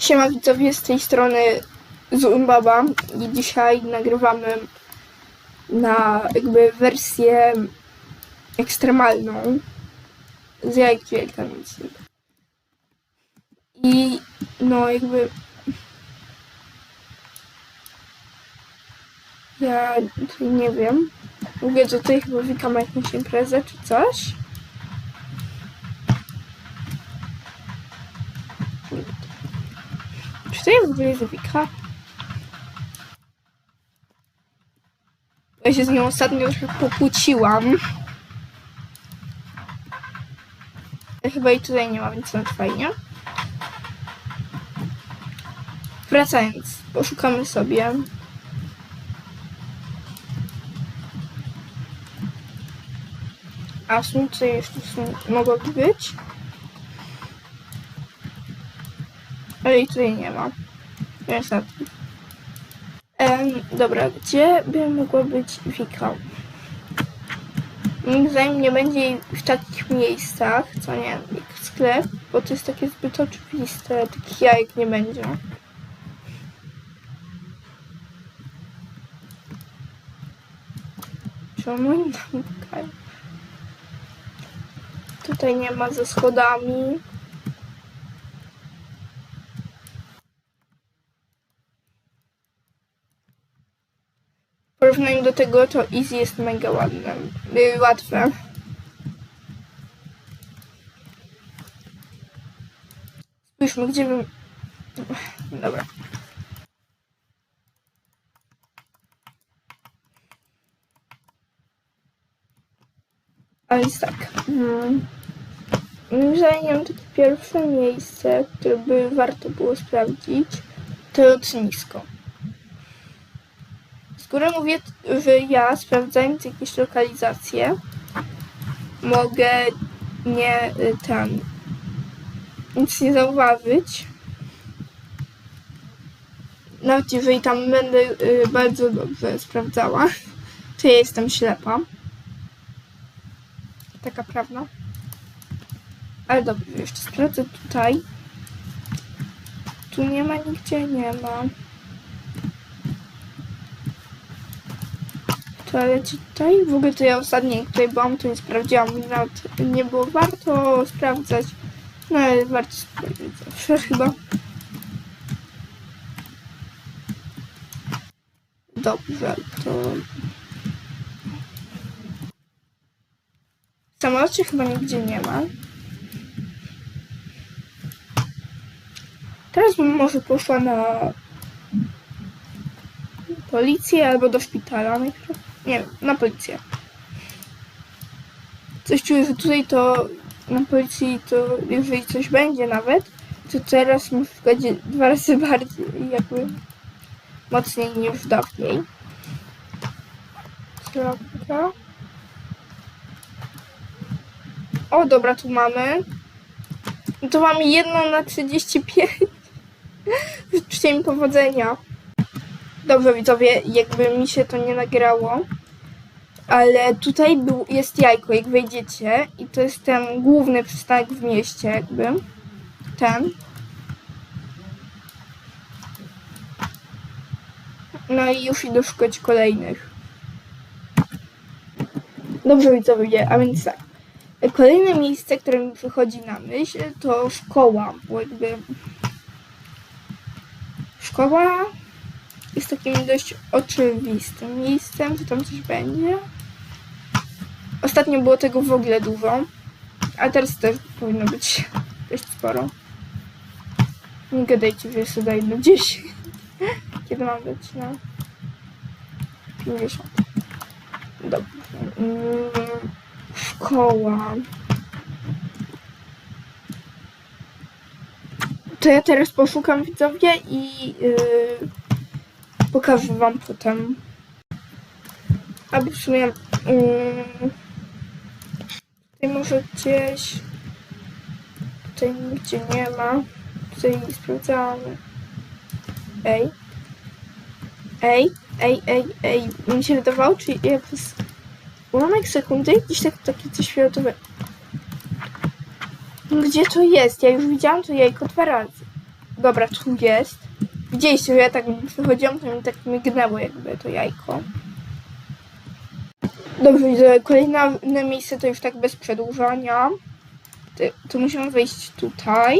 Siema widzowie, z tej strony Zumbaba i dzisiaj nagrywamy na jakby wersję ekstremalną z jajek wielkanocnych. I no jakby ja nie wiem. Mówię, tutaj chyba Wika ma jakąś imprezę czy coś. Czy to w ogóle jest Wika? Ja się z nią ostatnio. Ja chyba jej tutaj nie ma, więc nawet fajnie. Wracając, poszukamy sobie. A słońce jeszcze mogłoby być. Ale jej tutaj nie ma. Niestety. Em, dobra, gdzie by mogła być Wika? Moim zdaniem nie będzie jej w takich miejscach, co nie, jak sklep, bo to jest takie zbyt oczywiste, takich jajek nie będzie. Czemu pukają? Tutaj nie ma ze schodami. Porównaniu do tego to Easy jest mega ładne, yy, łatwe. Spójrzmy, gdzie bym... Dobra. A więc tak. Mm. Moim zdaniem takie pierwsze miejsce, które by warto było sprawdzić, to lotnisko. Góry mówię, że ja sprawdzając jakieś lokalizacje mogę nie y, ten nic nie zauważyć. Nawet jeżeli tam będę y, bardzo dobrze sprawdzała, to ja jestem ślepa. Taka prawda. Ale dobrze, jeszcze sprawdzę tutaj. Tu nie ma, nigdzie nie ma. Toalecie tutaj. W ogóle to ja ostatnio tutaj byłam, to nie sprawdziłam nawet nie było warto sprawdzać. No ale warto sprawdzić zawsze chyba. Dobrze, to... Samolocie chyba nigdzie nie ma. Teraz bym może poszła na policję albo do szpitala. Nie na policję. Coś czuję, że tutaj to na policji to jeżeli coś będzie nawet, to teraz muszę szukać dwa razy bardziej jakby mocniej niż dawniej. Kropka. O, dobra, tu mamy. No to mamy jedną na 35. Życzcie mi powodzenia. Dobrze widzowie, jakby mi się to nie nagrało, ale tutaj był, jest jajko, jak wejdziecie i to jest ten główny przystanek w mieście jakby, ten. No i już idę szukać kolejnych. Dobrze widzowie, a więc tak. Kolejne miejsce, które mi przychodzi na myśl, to szkoła, bo jakby szkoła jest takim dość oczywistym miejscem, że tam coś będzie. Ostatnio było tego w ogóle dużo, a teraz też powinno być dość sporo. Nie gadajcie, że jest daję na 10. Kiedy mam dać na 50. Dobrze. Mm, Szkoła. To ja teraz poszukam widzowie i yy, pokażę wam potem. Albo w sumie yy, tutaj może gdzieś tutaj nigdzie nie ma. Tutaj sprawdzamy. Ej. Ej, ej, ej, ej. Mi się wydawało, czy jak przez ułamek sekundy gdzieś tak, takie coś fioletowe. Gdzie to jest? Ja już widziałam to jajko dwa razy. Dobra, tu jest. Widzieliście, że ja tak wychodziłam, to mi tak mignęło jakby to jajko. Dobrze, widzę. Kolejne miejsce to już tak bez przedłużania. To, musimy wejść tutaj.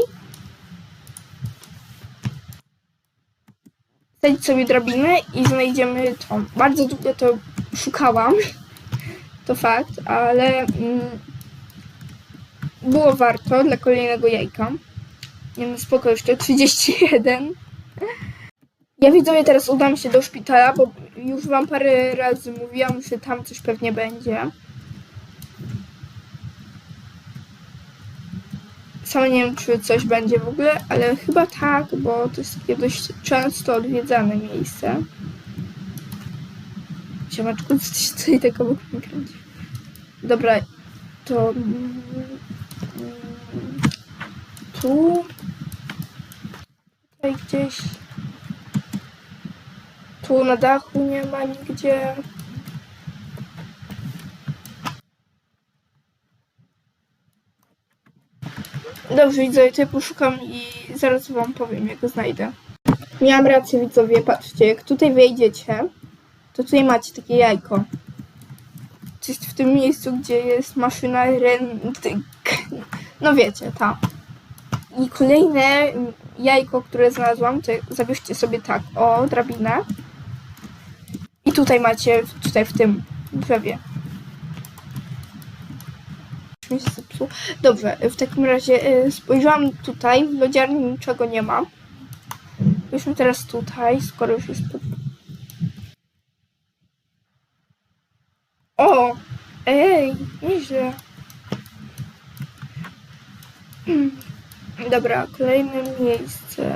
Zdać sobie drabinę i znajdziemy to. Bardzo długo to szukałam. To fakt, ale mm, było warto dla kolejnego jajka. Nie wiem, spoko, jeszcze 31. Ja widzowie teraz udam się do szpitala, bo już wam parę razy mówiłam, że tam coś pewnie będzie. Sama nie wiem, czy coś będzie w ogóle, ale chyba tak, bo to jest takie dość często odwiedzane miejsce. Siemaczku, co ty się tutaj tak obok mnie kręcisz? Dobra, to... mm, Tu... Tutaj gdzieś... Tu na dachu nie ma nigdzie. Dobrze, widzowie, ja poszukam i zaraz wam powiem, jak go znajdę. Miałam rację, widzowie, patrzcie, jak tutaj wejdziecie, to tutaj macie takie jajko. Jest w tym miejscu, gdzie jest maszyna rentyk. No wiecie, ta. I kolejne jajko, które znalazłam, to zabierzcie sobie tak, o, drabinę. I tutaj macie, tutaj w tym drzewie. Dobrze, w takim razie y, spojrzałam tutaj, w lodziarni niczego nie ma. Byliśmy teraz tutaj, skoro już jest pod... O! Ej, nieźle. Dobra, kolejne miejsce.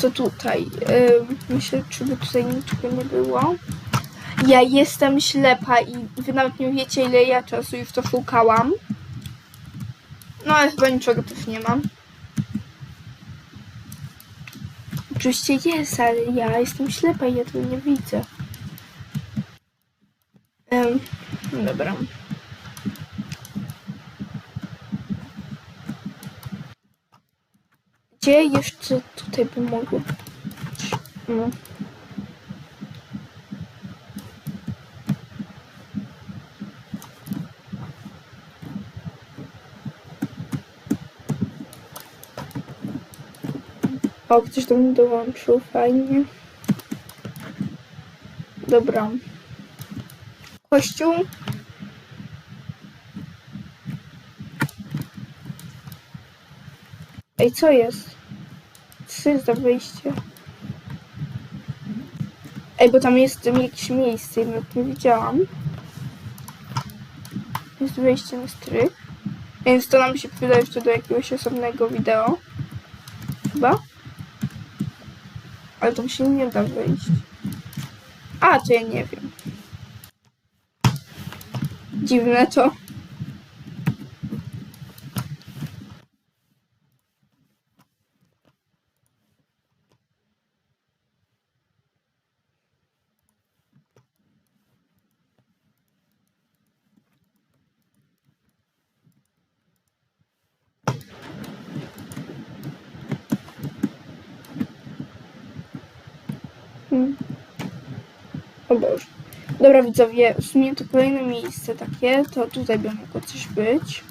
To tutaj. Myślę, czy by tutaj niczego nie było. Ja jestem ślepa i wy nawet nie wiecie, ile ja czasu już to szukałam. No ale chyba niczego też nie mam. Oczywiście jest, ale ja jestem ślepa i ja tego nie widzę. Ym, dobra. Gdzie jeszcze tutaj by mogło być? No. O, ktoś do mnie dołączył, fajnie. Dobra. Kościół. Ej, co jest? Co jest za wyjście? Ej, bo tam jest jakieś miejsce, jednak nie widziałam. Jest wejście na strych. Więc to nam się przyda jeszcze do jakiegoś osobnego wideo. Chyba? Ale tam się nie da wejść. A, to ja nie wiem. Dziwne to. Boże. Dobra widzowie, w sumie to kolejne miejsce takie, to tutaj by mogło coś być.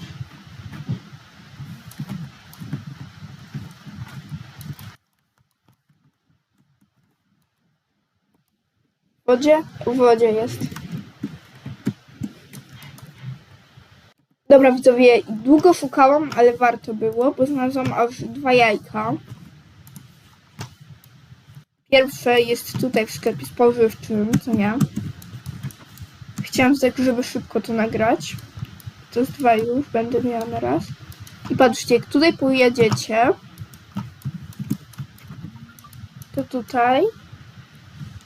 W wodzie? W wodzie jest. Dobra widzowie, długo szukałam, ale warto było, bo znalazłam aż dwa jajka. Pierwsze jest tutaj w sklepie spożywczym, co nie? Chciałam tak, żeby szybko to nagrać. To jest dwa już, będę miała na raz. I patrzcie, jak tutaj pojedziecie, to tutaj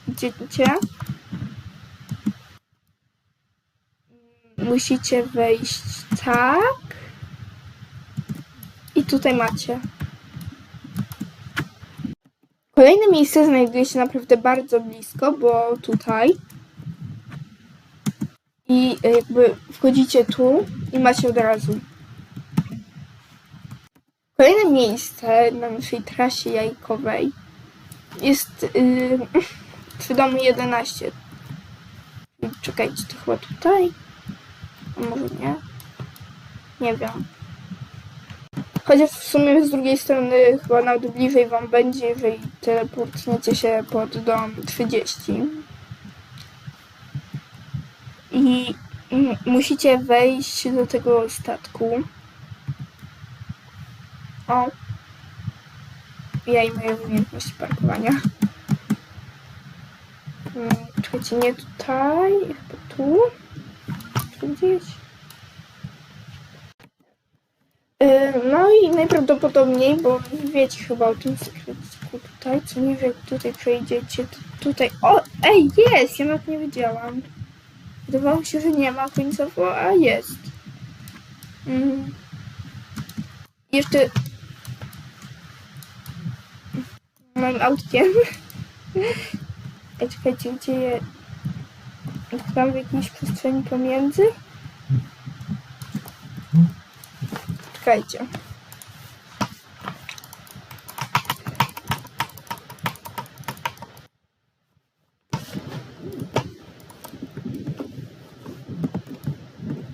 idziecie. Musicie wejść tak. I tutaj macie. Kolejne miejsce znajduje się naprawdę bardzo blisko, bo tutaj. I jakby wchodzicie tu i macie od razu. Kolejne miejsce na naszej trasie jajkowej jest yy, przy domu 11. Czekajcie, to chyba tutaj? A może nie? Nie wiem. Chociaż w sumie z drugiej strony chyba nawet bliżej wam będzie, jeżeli teleportniecie się pod dom 30. I musicie wejść do tego statku. O. Ja i moje umiejętności parkowania. Mm, Czekajcie, nie tutaj, chyba tu. Tu gdzieś. Yy, No i najprawdopodobniej, bo wiecie chyba o tym sekretku tutaj, co nie wiem, jak tutaj przejdziecie, tutaj, o, ej, jest, ja nawet nie wiedziałam. Wydawało mi się, że nie ma końcowo, a jest. Mm. Jeszcze moim autkiem. Ej, czekajcie, gdzie je... Tam w jakiejś przestrzeni pomiędzy? Czekajcie.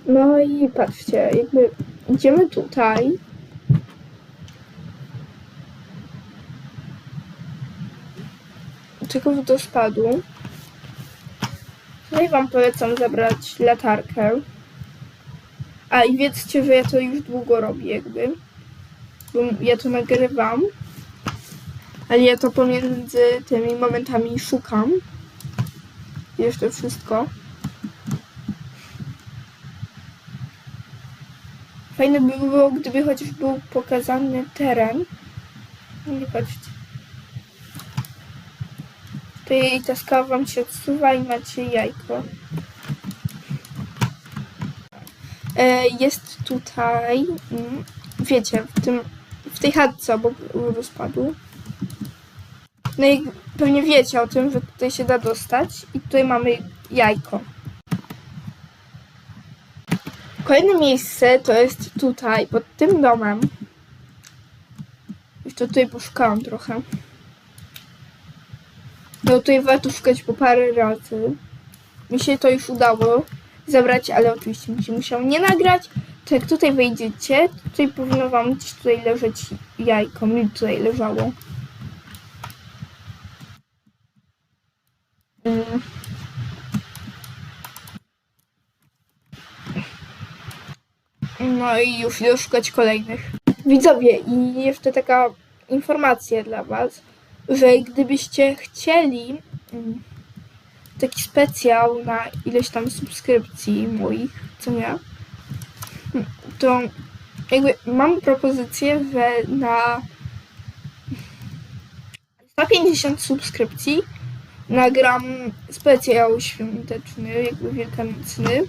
No i patrzcie, jakby idziemy tutaj. Tylko do spadu. Tutaj wam polecam zabrać latarkę. A i wiedzcie, że ja to już długo robię jakby. Bo ja to nagrywam. Ale ja to pomiędzy tymi momentami szukam. Jeszcze wszystko. Fajne by było, gdyby chociaż był pokazany teren. Nie patrzcie. Jej ta skała wam się odsuwa i macie jajko. E, jest tutaj, mm, wiecie, w tym, w tej chatce obok rozpadu. No i pewnie wiecie o tym, że tutaj się da dostać i tutaj mamy jajko. Kolejne miejsce to jest tutaj, pod tym domem. Jeszcze tutaj poszukałam trochę. No tutaj warto szukać po parę razy. Mi się to już udało zabrać, ale oczywiście się musiał nie nagrać. To jak tutaj wejdziecie, tutaj powinno wam gdzieś tutaj leżeć jajko. Mi tutaj leżało. Mm. No i już idę szukać kolejnych. Widzowie, i jeszcze taka informacja dla was, że gdybyście chcieli mm, taki specjal na ileś tam subskrypcji moich, co nie, to jakby mam propozycję, że na 150 subskrypcji nagram specjal świąteczny, jakby wielkanocny.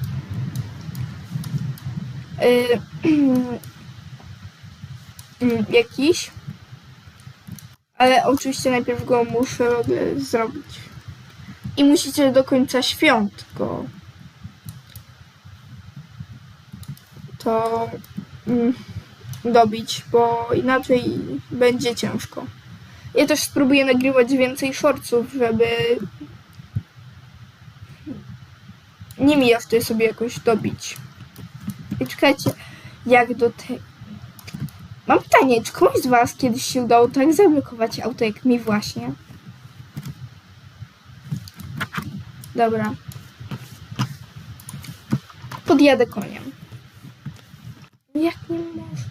Y, mm, jakiś. Ale oczywiście najpierw go muszę zrobić. I musicie do końca świąt go to mm, dobić, bo inaczej będzie ciężko. Ja też spróbuję nagrywać więcej shortsów, żeby nimi jeszcze sobie jakoś dobić. I czekajcie, jak do tej... Mam pytanie, czy komuś z was kiedyś się udało tak zablokować auto, jak mi właśnie? Dobra. Podjadę koniem. Jak nie może?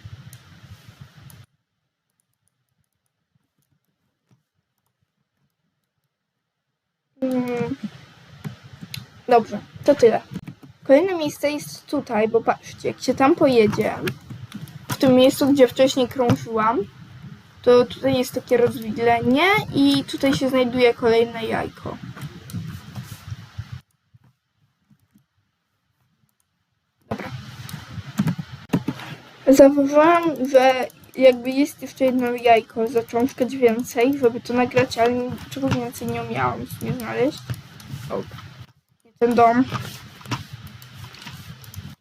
Mm. Dobrze, to tyle. Kolejne miejsce jest tutaj, bo patrzcie, jak się tam pojedzie, w tym miejscu, gdzie wcześniej krążyłam, to tutaj jest takie rozwidlenie i tutaj się znajduje kolejne jajko. Zauważyłam, że jakby jest jeszcze jedno jajko, zaczęłam szukać więcej, żeby to nagrać, ale niczego więcej nie umiałam w znaleźć. Ten dom.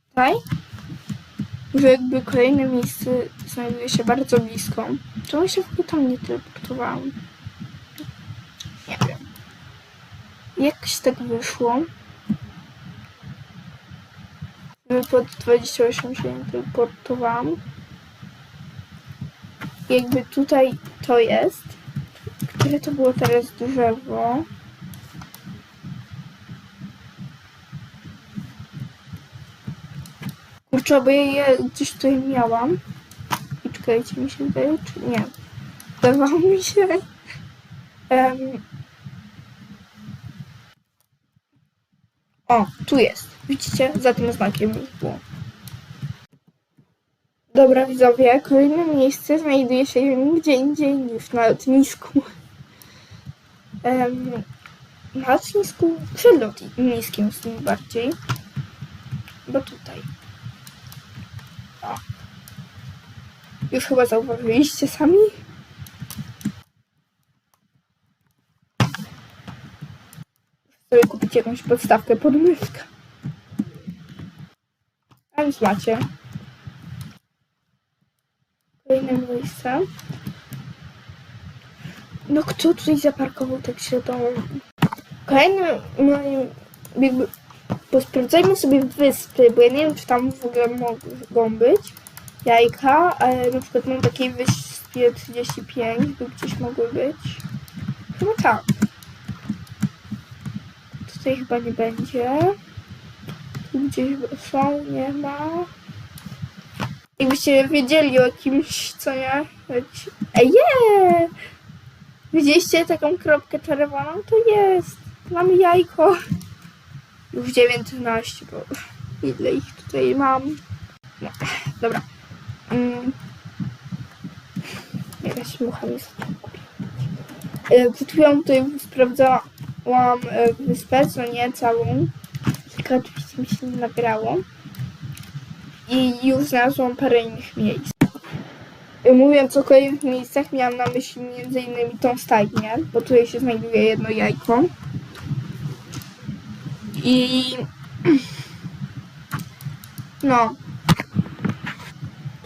Tutaj. Że jakby kolejne miejsce znajduje się bardzo blisko. Czemu się w ogóle tam nie teleportowałam? Nie wiem. Jakoś tak wyszło. Pod 28 się nie teleportowałam. Jakby tutaj to jest. Które to było teraz drzewo? Kurczę, bo ja je gdzieś tutaj miałam. I czekajcie, mi się wydaje, czy nie? Wydawało mi się. Em, O, tu jest. Widzicie? Za tym znakiem było. Dobra, widzowie, kolejne miejsce znajduje się nigdzie indziej niż na lotnisku. Na lotnisku, przed lotniskiem z tym bardziej. Bo tutaj. O. Już chyba zauważyliście sami? sobie kupić jakąś podstawkę pod myszkę. Macie. Kolejne miejsce. No kto tutaj zaparkował tak świadomie? Kolejnym moim jakby posprawdzajmy sobie wyspy, bo ja nie wiem czy tam w ogóle mogą być jajka, ale na przykład mam takiej wyspie 35, by gdzieś mogły być. Chyba tak. Tutaj chyba nie będzie. Gdzieś są, nie ma. Jakbyście wiedzieli o kimś, co nie? Ej, je! Widzieliście taką kropkę czerwoną? To jest. Mamy jajko. Już 19, bo ile ich tutaj mam? No, dobra. Mm. Jakaś mucha mi. E, Przed chwilą tutaj sprawdzałam e, wyspę, co nie całą. Tylko oczywiście mi się nie nagrało. I już znalazłam parę innych miejsc. E, Mówiąc o kolejnych miejscach, miałam na myśli innymi tą stajnię, bo tutaj się znajduje jedno jajko. I no.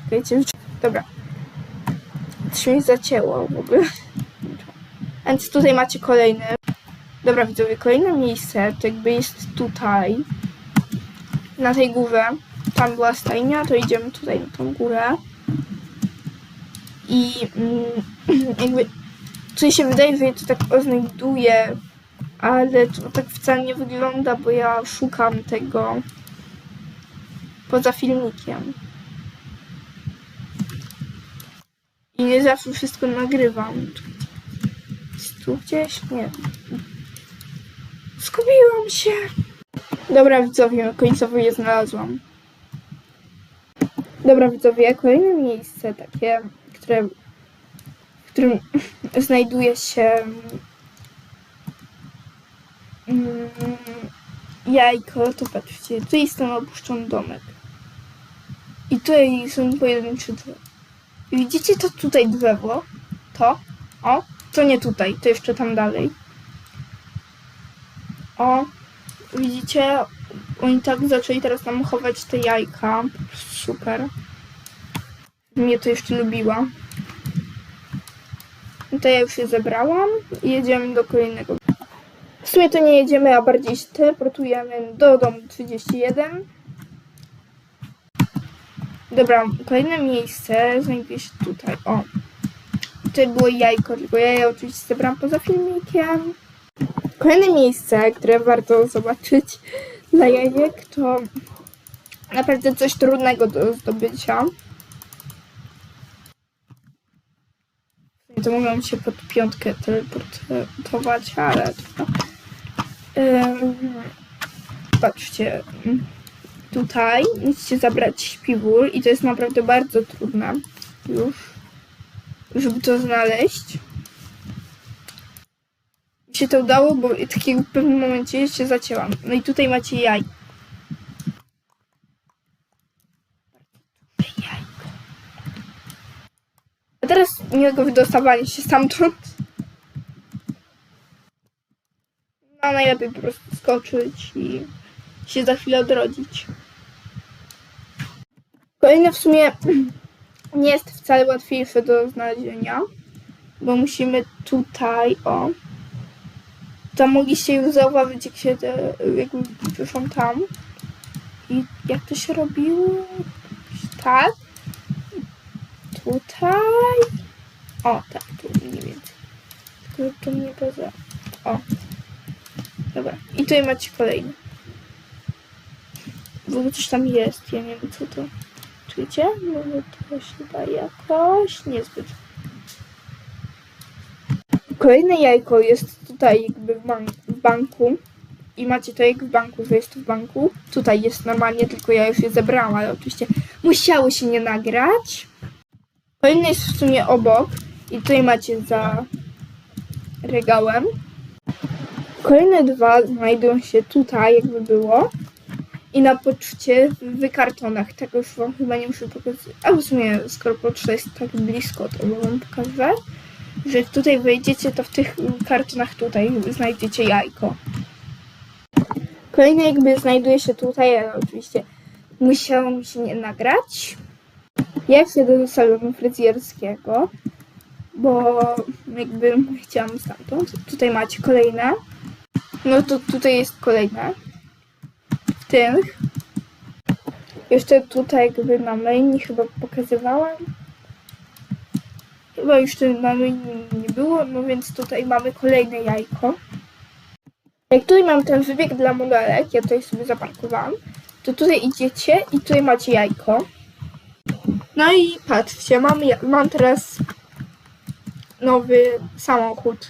Czekajcie, dobra. Coś mi zacięło w ogóle. Więc tutaj macie kolejny. Dobra, widzowie, kolejne miejsce to jakby jest tutaj. Na tej górze. Tam była stajnia, to idziemy tutaj na tą górę. I mm, jakby tutaj się wydaje, że ja to tak oznajduję, ale to tak wcale nie wygląda, bo ja szukam tego poza filmikiem. I nie zawsze wszystko nagrywam. Tu gdzieś? Nie. Zgubiłam się. Dobra, widzowie, końcowo je znalazłam. Dobra, widzowie, kolejne miejsce takie, które, w którym znajduje się mm, jajko, to patrzcie, tu jest ten opuszczony domek. I tutaj są pojedyncze drzewa. Widzicie to tutaj drzewo? To? O, to nie tutaj, to jeszcze tam dalej. O, widzicie? Oni tak zaczęli teraz nam chować te jajka. Super. Mnie to jeszcze lubiła. No to ja już je zebrałam i jedziemy do kolejnego. W sumie to nie jedziemy, a bardziej się teleportujemy do domu 31. Dobra, kolejne miejsce znajduje się tutaj. O, tutaj było jajko, tylko ja je oczywiście zebrałam poza filmikiem. Kolejne miejsce, które warto zobaczyć dla jajek, to naprawdę coś trudnego do zdobycia. To mogą się pod piątkę teleportować, ale patrzcie, tutaj musicie zabrać śpiwór i to jest naprawdę bardzo trudne już, żeby to znaleźć. Się to udało, bo takiego w pewnym momencie się zacięłam. No i tutaj macie jaj. A teraz miłego wydostawania się stamtąd. No najlepiej po prostu skoczyć i się za chwilę odrodzić. Kolejne w sumie nie jest wcale łatwiejsze do znalezienia, bo musimy tutaj, o. Tam mogliście już zauważyć, jak się te, jakby piszą tam. I jak to się robiło? Tak. Tutaj. O, tak, tu mniej więcej. Tylko tu nie poza. O. Dobra. I tutaj macie kolejny. W ogóle coś tam jest, ja nie wiem co to. Czujecie? No to się chyba jakoś niezbyt. Kolejne jajko jest tutaj jakby w, ban- w banku. I macie to jak w banku, że jest w banku. Tutaj jest normalnie, tylko ja już je zebrałam, ale oczywiście musiało się nie nagrać. Kolejny jest w sumie obok. I tutaj macie za regałem. Kolejne dwa znajdują się tutaj, jakby było. I na poczcie w kartonach. Tego już wam chyba nie muszę pokazać. A w sumie, skoro poczta jest tak blisko, to wam pokażę. Że tutaj wejdziecie, to w tych kartonach tutaj znajdziecie jajko. Kolejne jakby znajduje się tutaj, ale oczywiście musiało mi się nie nagrać. Ja chcę do salonu fryzjerskiego, bo jakby chciałam stamtąd. Tutaj macie kolejne. No to tutaj jest kolejne. W tych. Jeszcze tutaj jakby na mainie chyba pokazywałam. Chyba już na mainie nie było, no więc tutaj mamy kolejne jajko. Jak tutaj mam ten wybieg dla modelek, ja tutaj sobie zaparkowałam, to tutaj idziecie i tutaj macie jajko. No i patrzcie, mam, mam teraz nowy samochód.